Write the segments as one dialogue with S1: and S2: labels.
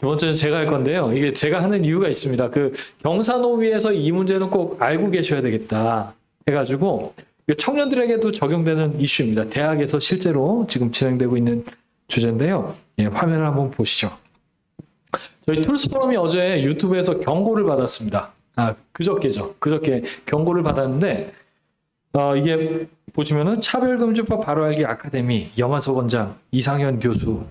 S1: 두 번째는 제가 할 건데요. 이게 제가 하는 이유가 있습니다. 그 경사노위에서 이 문제는 꼭 알고 계셔야 되겠다 해가지고 청년들에게도 적용되는 이슈입니다. 대학에서 실제로 지금 진행되고 있는 주제인데요. 예, 화면을 한번 보시죠. 저희 툴스 포럼이 어제 유튜브에서 경고를 받았습니다. 아, 그저께죠. 그저께 경고를 받았는데, 어, 이게 보시면은 차별금지법 바로 알기 아카데미 염한석 원장, 이상현 교수.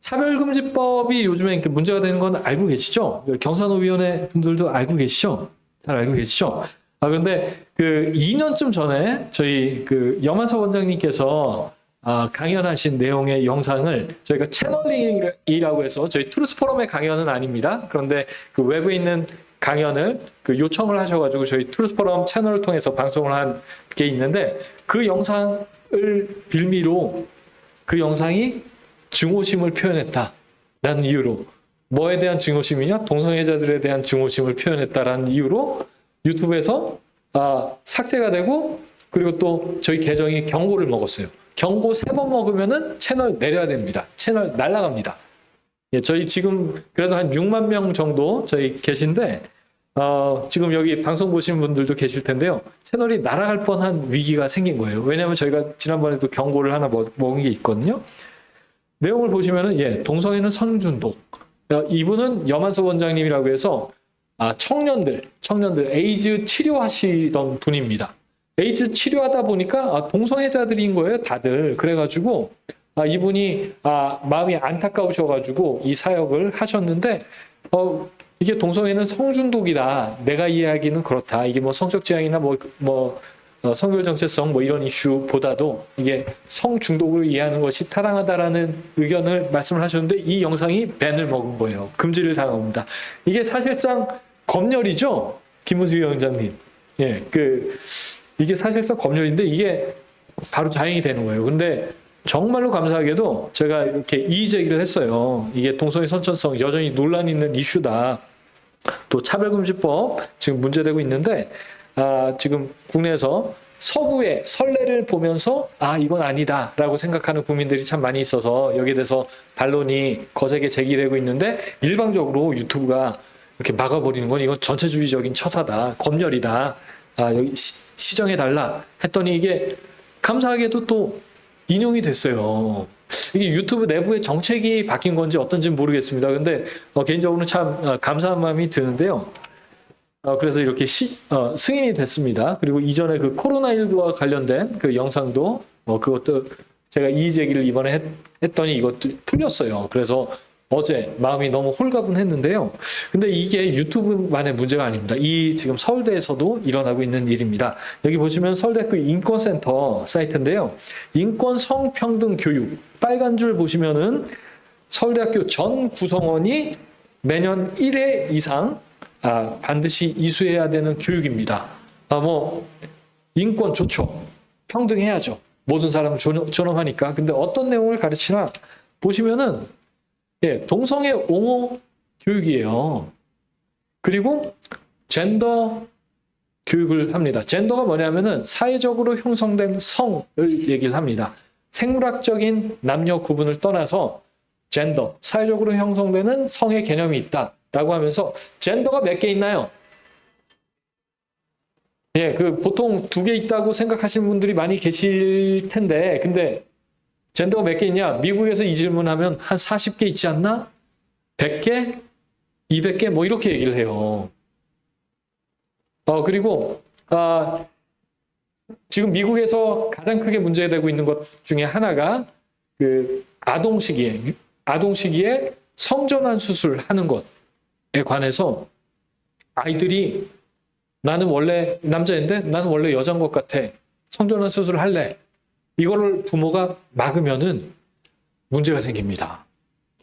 S1: 차별금지법이 요즘에 이렇게 문제가 되는 건 알고 계시죠? 경산호위원회 분들도 알고 계시죠? 잘 알고 계시죠? 아, 그런데 그 2년쯤 전에 저희 그 염한석 원장님께서 아, 강연하신 내용의 영상을 저희가 채널링이라고 해서 저희 투르스 포럼의 강연은 아닙니다. 그런데 그 외부에 있는 강연을 그 요청을 하셔가지고 저희 투르스 포럼 채널을 통해서 방송을 한 게 있는데 그 영상을 빌미로 그 영상이 증오심을 표현했다라는 이유로 뭐에 대한 증오심이냐 동성애자들에 대한 증오심을 표현했다라는 이유로 유튜브에서 아, 삭제가 되고 그리고 또 저희 계정이 경고를 먹었어요. 경고 세 번 먹으면은 채널 내려야 됩니다. 채널 날라갑니다. 예, 저희 지금 그래도 한 6만 명 정도 저희 계신데 어, 지금 여기 방송 보시는 분들도 계실 텐데요. 채널이 날아갈 뻔한 위기가 생긴 거예요. 왜냐하면 저희가 지난번에도 경고를 하나 먹, 먹은 게 있거든요. 내용을 보시면은 예, 동성애는 성준독. 어, 이분은 염한석 원장님이라고 해서 아, 청년들, 청년들 에이즈 치료하시던 분입니다. 에이즈 치료하다 보니까 아, 동성애자들인 거예요, 다들. 그래가지고 아, 이분이 아, 마음이 안타까우셔가지고 이 사역을 하셨는데 어, 이게 동성애는 성중독이다. 내가 이해하기는 그렇다. 이게 뭐 성적 지향이나 뭐, 뭐 어, 성별 정체성 뭐 이런 이슈보다도 이게 성 중독을 이해하는 것이 타당하다라는 의견을 말씀을 하셨는데 이 영상이 밴을 먹은 거예요. 금지를 당합니다. 이게 사실상 검열이죠, 김우수 위원장님. 예, 그 이게 사실상 검열인데 이게 바로 자행이 되는 거예요. 근데 정말로 감사하게도 제가 이렇게 이의 제기를 했어요. 이게 동성애 선천성 여전히 논란 있는 이슈다. 또 차별금지법 지금 문제되고 있는데 아, 지금 국내에서 서구의 선례를 보면서 아 이건 아니다라고 생각하는 국민들이 참 많이 있어서 여기에 대해서 반론이 거세게 제기되고 있는데 일방적으로 유튜브가 이렇게 막아버리는 건 이건 전체주의적인 처사다 검열이다 아 여기 시, 시정해 달라 했더니 이게 감사하게도 또 인용이 됐어요. 이게 유튜브 내부의 정책이 바뀐 건지 어떤지 모르겠습니다. 근데 어, 개인적으로는 참 어, 감사한 마음이 드는데요. 어, 그래서 이렇게 시, 어, 승인이 됐습니다. 그리고 이전에 그 코로나19와 관련된 그 영상도 어, 그것도 제가 이의 제기를 이번에 했, 했더니 이것도 풀렸어요. 그래서 어제 마음이 너무 홀가분했는데요. 근데 이게 유튜브만의 문제가 아닙니다. 이 지금 서울대에서도 일어나고 있는 일입니다. 여기 보시면 서울대학교 인권센터 사이트인데요. 인권 성평등 교육 빨간 줄 보시면은 서울대학교 전 구성원이 매년 1회 이상 아, 반드시 이수해야 되는 교육입니다. 아, 뭐 인권 좋죠. 평등해야죠. 모든 사람을 존- 존엄하니까. 근데 어떤 내용을 가르치나 보시면은 예, 동성애 옹호 교육이에요. 그리고 젠더 교육을 합니다. 젠더가 뭐냐면은 사회적으로 형성된 성을 얘기를 합니다. 생물학적인 남녀 구분을 떠나서 젠더, 사회적으로 형성되는 성의 개념이 있다 라고 하면서 젠더가 몇 개 있나요? 예, 그 보통 두 개 있다고 생각하시는 분들이 많이 계실 텐데, 근데 젠더가 몇 개 있냐? 미국에서 이 질문하면 한 40개 있지 않나? 100개? 200개? 뭐 이렇게 얘기를 해요. 어, 그리고, 아, 지금 미국에서 가장 크게 문제되고 있는 것 중에 하나가 그 아동 시기에, 유- 아동 시기에 성전환 수술 하는 것에 관해서 아이들이 나는 원래 남자인데 나는 원래 여자인 것 같아. 성전환 수술을 할래. 이거를 부모가 막으면은 문제가 생깁니다.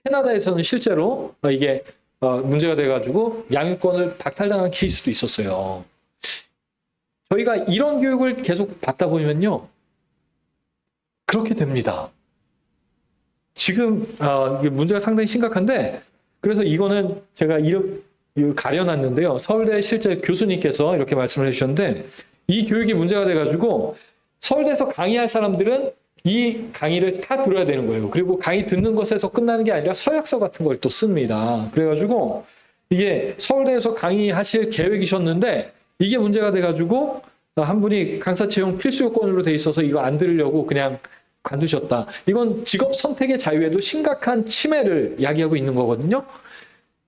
S1: 캐나다에서는 실제로 어, 이게 어, 문제가 돼가지고 양육권을 박탈당한 케이스도 있었어요. 저희가 이런 교육을 계속 받다 보면요. 그렇게 됩니다. 지금 어, 문제가 상당히 심각한데 그래서 이거는 제가 이름 가려놨는데요. 서울대 실제 교수님께서 이렇게 말씀을 해주셨는데 이 교육이 문제가 돼가지고 서울대에서 강의할 사람들은 이 강의를 다 들어야 되는 거예요. 그리고 강의 듣는 것에서 끝나는 게 아니라 서약서 같은 걸 또 씁니다. 그래가지고 이게 서울대에서 강의하실 계획이셨는데 이게 문제가 돼가지고 한 분이 강사 채용 필수 요건으로 돼 있어서 이거 안 들으려고 그냥 관두셨다. 이건 직업 선택의 자유에도 심각한 침해를 야기하고 있는 거거든요.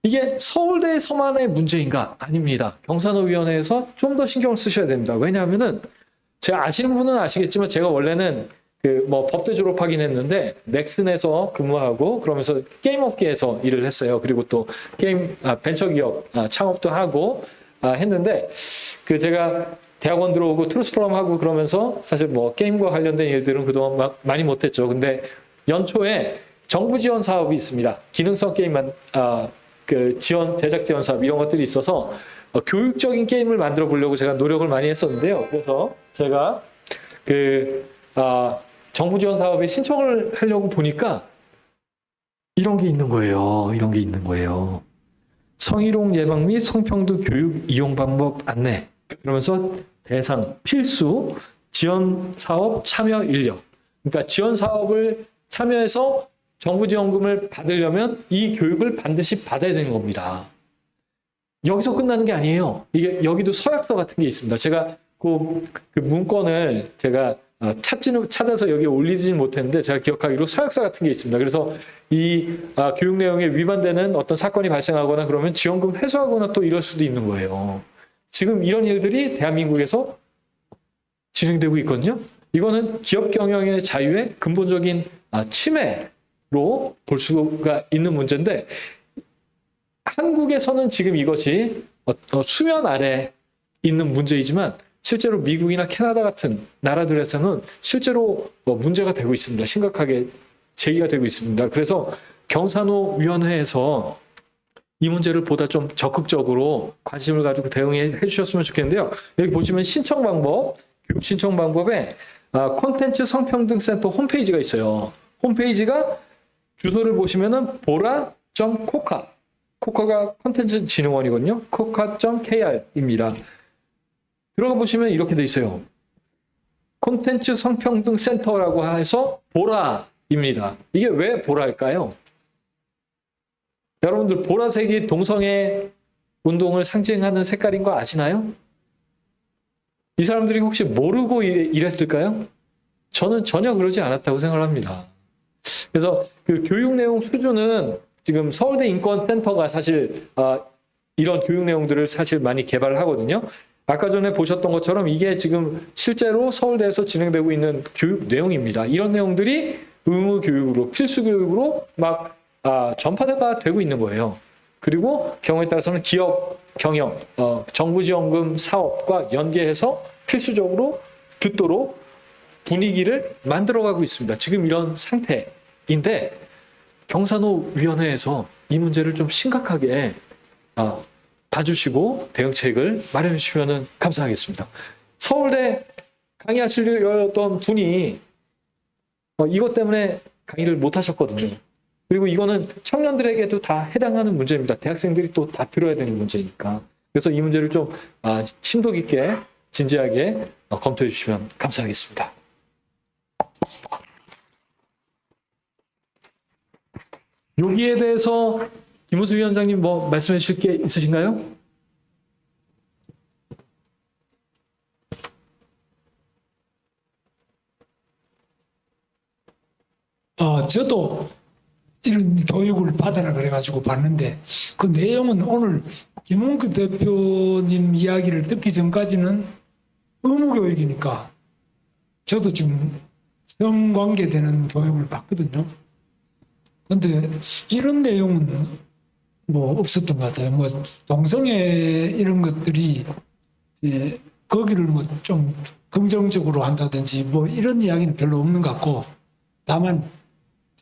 S1: 이게 서울대에서만의 문제인가? 아닙니다. 경산호위원회에서 좀 더 신경을 쓰셔야 됩니다. 왜냐하면은 제가 아시는 분은 아시겠지만 제가 원래는 그 뭐 법대 졸업하긴 했는데 넥슨에서 근무하고 그러면서 게임 업계에서 일을 했어요. 그리고 또 게임 아, 벤처 기업 아, 창업도 하고 아, 했는데 그 제가 대학원 들어오고 트루스프롬 하고 그러면서 사실 뭐 게임과 관련된 일들은 그동안 막 많이 못했죠. 근데 연초에 정부 지원 사업이 있습니다. 기능성 게임만 아, 그 지원 제작 지원 사업 이런 것들이 있어서 어, 교육적인 게임을 만들어 보려고 제가 노력을 많이 했었는데요. 그래서 제가 그 아, 정부 지원 사업에 신청을 하려고 보니까 이런 게 있는 거예요. 이런 게 있는 거예요. 성희롱 예방 및 성평등 교육 이용 방법 안내. 그러면서 대상 필수 지원 사업 참여 인력. 그러니까 지원 사업을 참여해서 정부 지원금을 받으려면 이 교육을 반드시 받아야 되는 겁니다. 여기서 끝나는 게 아니에요. 이게 여기도 서약서 같은 게 있습니다. 제가 그, 그 문건을 제가 어, 찾지는 찾아서 여기 올리지는 못했는데 제가 기억하기로 서약서 같은 게 있습니다. 그래서 이 아, 교육 내용에 위반되는 어떤 사건이 발생하거나 그러면 지원금 회수하거나 또 이럴 수도 있는 거예요. 지금 이런 일들이 대한민국에서 진행되고 있거든요. 이거는 기업 경영의 자유의 근본적인 아, 침해로 볼 수가 있는 문제인데 한국에서는 지금 이것이 수면 아래 있는 문제이지만 실제로 미국이나 캐나다 같은 나라들에서는 실제로 뭐 문제가 되고 있습니다. 심각하게 제기가 되고 있습니다. 그래서 경산호 위원회에서 이 문제를 보다 좀 적극적으로 관심을 가지고 대응해 주셨으면 좋겠는데요. 여기 보시면 신청 방법, 교육 신청 방법에 아, 콘텐츠 성평등센터 홈페이지가 있어요. 홈페이지가 주소를 보시면은 보라.코카 코카가 콘텐츠 진흥원이거든요. 코카.kr입니다. 들어가 보시면 이렇게 돼 있어요. 콘텐츠 성평등 센터라고 해서 보라입니다. 이게 왜 보라일까요? 여러분들 보라색이 동성애 운동을 상징하는 색깔인 거 아시나요? 이 사람들이 혹시 모르고 이- 이랬을까요? 저는 전혀 그러지 않았다고 생각을 합니다. 그래서 그 교육 내용 수준은 지금 서울대 인권센터가 사실 아, 이런 교육 내용들을 사실 많이 개발을 하거든요. 아까 전에 보셨던 것처럼 이게 지금 실제로 서울대에서 진행되고 있는 교육 내용입니다. 이런 내용들이 의무 교육으로 필수 교육으로 막 아, 전파가 되고 있는 거예요. 그리고 경우에 따라서는 기업 경영, 어, 정부 지원금 사업과 연계해서 필수적으로 듣도록 분위기를 만들어가고 있습니다. 지금 이런 상태인데 경산호 위원회에서 이 문제를 좀 심각하게 아, 봐주시고 대응책을 마련해 주시면 감사하겠습니다. 서울대 강의하시려던 분이 어, 이것 때문에 강의를 못 하셨거든요. 그리고 이거는 청년들에게도 다 해당하는 문제입니다. 대학생들이 또 다 들어야 되는 문제니까. 그래서 이 문제를 좀 아, 심도 깊게 진지하게 어, 검토해 주시면 감사하겠습니다. 여기에 대해서 김우수 위원장님 뭐 말씀해 주실 게 있으신가요?
S2: 어, 저도 이런 교육을 받아라 그래가지고 봤는데 그 내용은 오늘 김홍규 대표님 이야기를 듣기 전까지는 의무교육이니까 저도 지금 성관계되는 교육을 받거든요. 근데 이런 내용은 뭐 없었던 것 같아요. 뭐 동성애 이런 것들이 예, 거기를 뭐 좀 긍정적으로 한다든지 뭐 이런 이야기는 별로 없는 것 같고 다만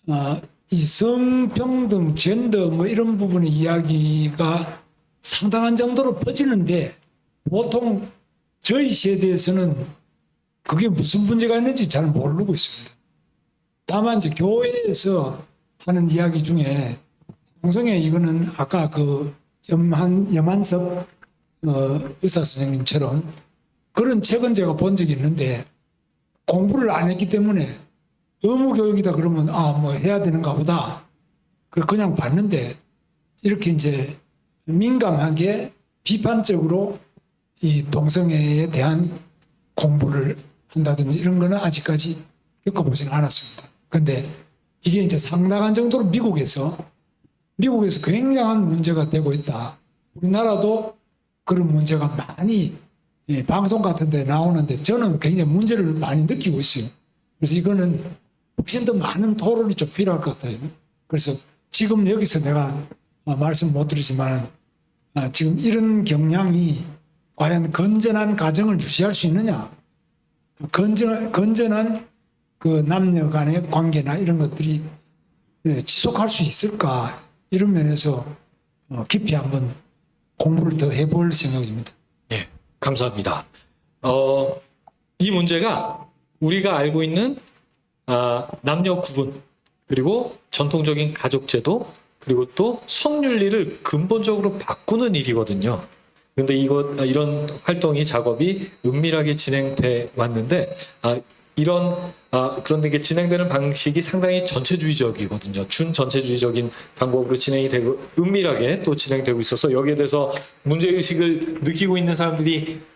S2: 어, 이 성평등, 젠더 뭐 이런 부분의 이야기가 상당한 정도로 퍼지는데 보통 저희 세대에서는 그게 무슨 문제가 있는지 잘 모르고 있습니다. 다만 이제 교회에서 하는 이야기 중에 동성애 이거는 아까 그 염한 염한섭 어, 의사 선생님처럼 그런 책은 제가 본 적이 있는데 공부를 안 했기 때문에 의무 교육이다 그러면 아 뭐 해야 되는가 보다. 그 그냥 봤는데 이렇게 이제 민감하게 비판적으로 이 동성애에 대한 공부를 한다든지 이런 거는 아직까지 겪어보지는 않았습니다. 근데 이게 이제 상당한 정도로 미국에서 미국에서 굉장한 문제가 되고 있다. 우리나라도 그런 문제가 많이 예, 방송 같은 데 나오는데 저는 굉장히 문제를 많이 느끼고 있어요. 그래서 이거는 훨씬 더 많은 토론이 좀 필요할 것 같아요. 그래서 지금 여기서 내가 어, 말씀 못 드리지만 아, 지금 이런 경향이 과연 건전한 가정을 유지할 수 있느냐? 건전, 건전한 그 남녀 간의 관계나 이런 것들이 예, 지속할 수 있을까? 이런 면에서 어, 깊이 한번 공부를 더 해볼 생각입니다.
S1: 예, 감사합니다. 어, 이 문제가 우리가 알고 있는 아, 남녀 구분 그리고 전통적인 가족 제도 그리고 또 성윤리를 근본적으로 바꾸는 일이거든요. 근데 이거 아, 이런 활동이 작업이 은밀하게 진행돼 왔는데 아, 이런 아, 그런데 이게 진행되는 방식이 상당히 전체주의적이거든요. 준 전체주의적인 방법으로 진행이 되고 은밀하게 또 진행되고 있어서 여기에 대해서 문제 의식을 느끼고 있는 사람들이